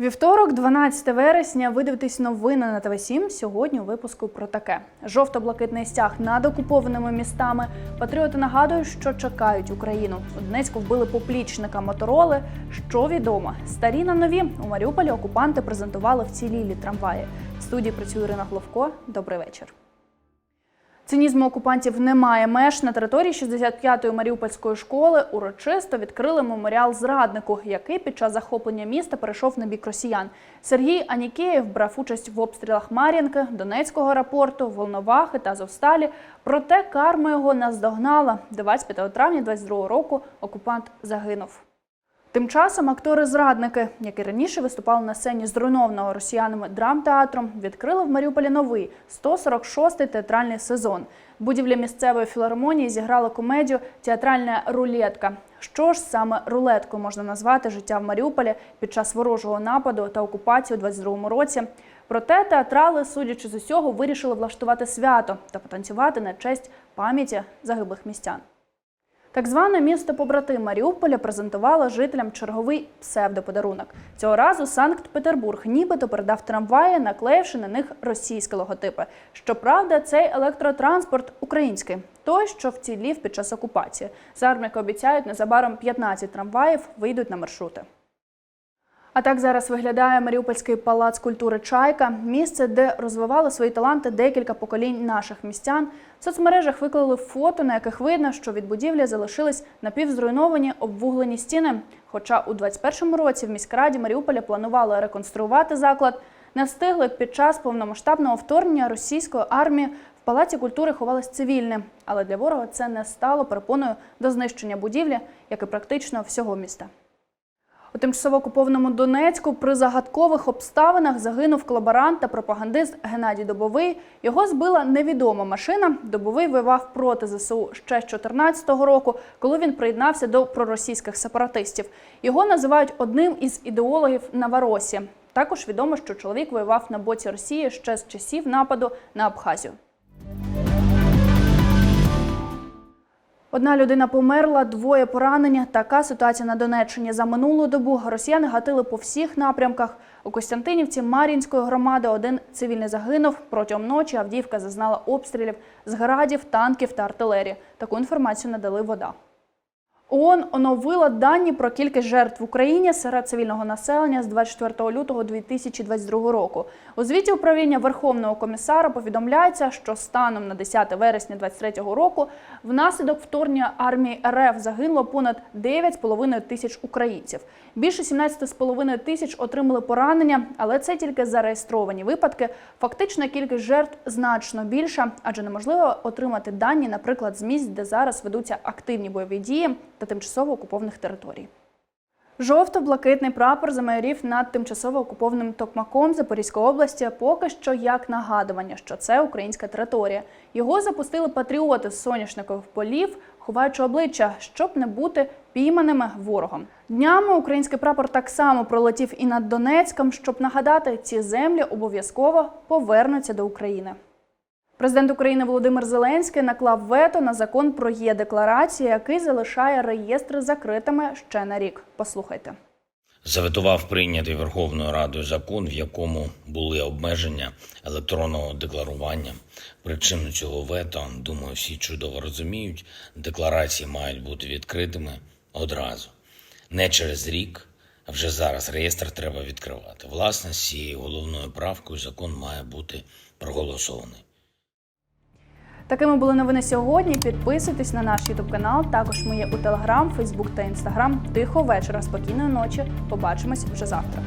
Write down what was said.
Вівторок, 12 вересня, ви дивитесь новини на ТВ7. Сьогодні у випуску про таке: жовто-блакитний стяг над окупованими містами. Патріоти нагадують, що чекають Україну. У Донецьку вбили поплічника мотороли. Що відомо, старі на нові у Маріуполі окупанти презентували вцілілі трамваї. В студії працює Ірина Головко. Добрий вечір. Цинізму окупантів немає меж. На території 65-ї Маріупольської школи урочисто відкрили меморіал зраднику, який під час захоплення міста перейшов на бік росіян. Сергій Анікеєв брав участь в обстрілах Мар'їнки, Донецького аеропорту, Волновахи та Зовсталі. Проте карма його наздогнала. 25 травня 22 року окупант загинув. Тим часом актори-зрадники, які раніше виступали на сцені зруйнованого росіянами драмтеатром, відкрили в Маріуполі новий 146-й театральний сезон. В будівлі місцевої філармонії зіграли комедію Театральна рулетка. Що ж саме рулеткою можна назвати життя в Маріуполі під час ворожого нападу та окупації у 22-му році? Проте театрали, судячи з усього, вирішили влаштувати свято та потанцювати на честь пам'яті загиблих містян. Так зване місто побратим Маріуполя презентувало жителям черговий псевдоподарунок. Цього разу Санкт-Петербург нібито передав трамваї, наклеївши на них російські логотипи. Щоправда, цей електротранспорт український, той, що вцілів під час окупації. Зармники обіцяють, незабаром 15 трамваїв вийдуть на маршрути. А так зараз виглядає Маріупольський палац культури Чайка, місце, де розвивали свої таланти декілька поколінь наших містян. В соцмережах виклали фото, на яких видно, що від будівлі залишились напівзруйновані обвуглені стіни. Хоча у 21-му році в міськраді Маріуполя планували реконструювати заклад, не встигли під час повномасштабного вторгнення російської армії. В палаці культури ховались цивільні, але для ворога це не стало перепоною до знищення будівлі, як і практично всього міста. У тимчасово окупованому Донецьку при загадкових обставинах загинув колаборант та пропагандист Геннадій Добовий. Його збила невідома машина. Добовий воював проти ЗСУ ще з 2014 року, коли він приєднався до проросійських сепаратистів. Його називають одним із ідеологів Новоросі. Також відомо, що чоловік воював на боці Росії ще з часів нападу на Абхазію. Одна людина померла, двоє поранені. Така ситуація на Донеччині. За минулу добу росіяни гатили по всіх напрямках. У Костянтинівці Мар'їнської громади один цивільний загинув. Протягом ночі Авдіївка зазнала обстрілів з градів, танків та артилерії. Таку інформацію надали вода. ООН оновила дані про кількість жертв в Україні серед цивільного населення з 24 лютого 2022 року. У звіті управління Верховного комісара повідомляється, що станом на 10 вересня 2023 року внаслідок вторгнення армії РФ загинуло понад 9,5 тисяч українців. Більше 17,5 тисяч отримали поранення, але це тільки зареєстровані випадки. Фактична кількість жертв значно більша, адже неможливо отримати дані, наприклад, з місць, де зараз ведуться активні бойові дії та тимчасово окупованих територій. Жовто-блакитний прапор замайорів над тимчасово окупованим Токмаком Запорізької області поки що як нагадування, що це українська територія. Його запустили патріоти з соняшникових полів, ховаючи обличчя, щоб не бути пійманими ворогом. Днями український прапор так само пролетів і над Донецьком, щоб нагадати, ці землі обов'язково повернуться до України. Президент України Володимир Зеленський наклав вето на закон про є-декларацію, який залишає реєстри закритими ще на рік. Послухайте. Заветував прийнятий Верховною Радою закон, в якому були обмеження електронного декларування. Причину цього вето, думаю, всі чудово розуміють. Декларації мають бути відкритими одразу, не через рік. А вже зараз реєстр треба відкривати. Власне, з цією головною правкою закон має бути проголосований. Такими були новини сьогодні. Підписуйтесь на наш Ютуб канал. Також ми є у Телеграм, Фейсбук та Інстаграм. Тихо вечора, спокійної ночі. Побачимось вже завтра.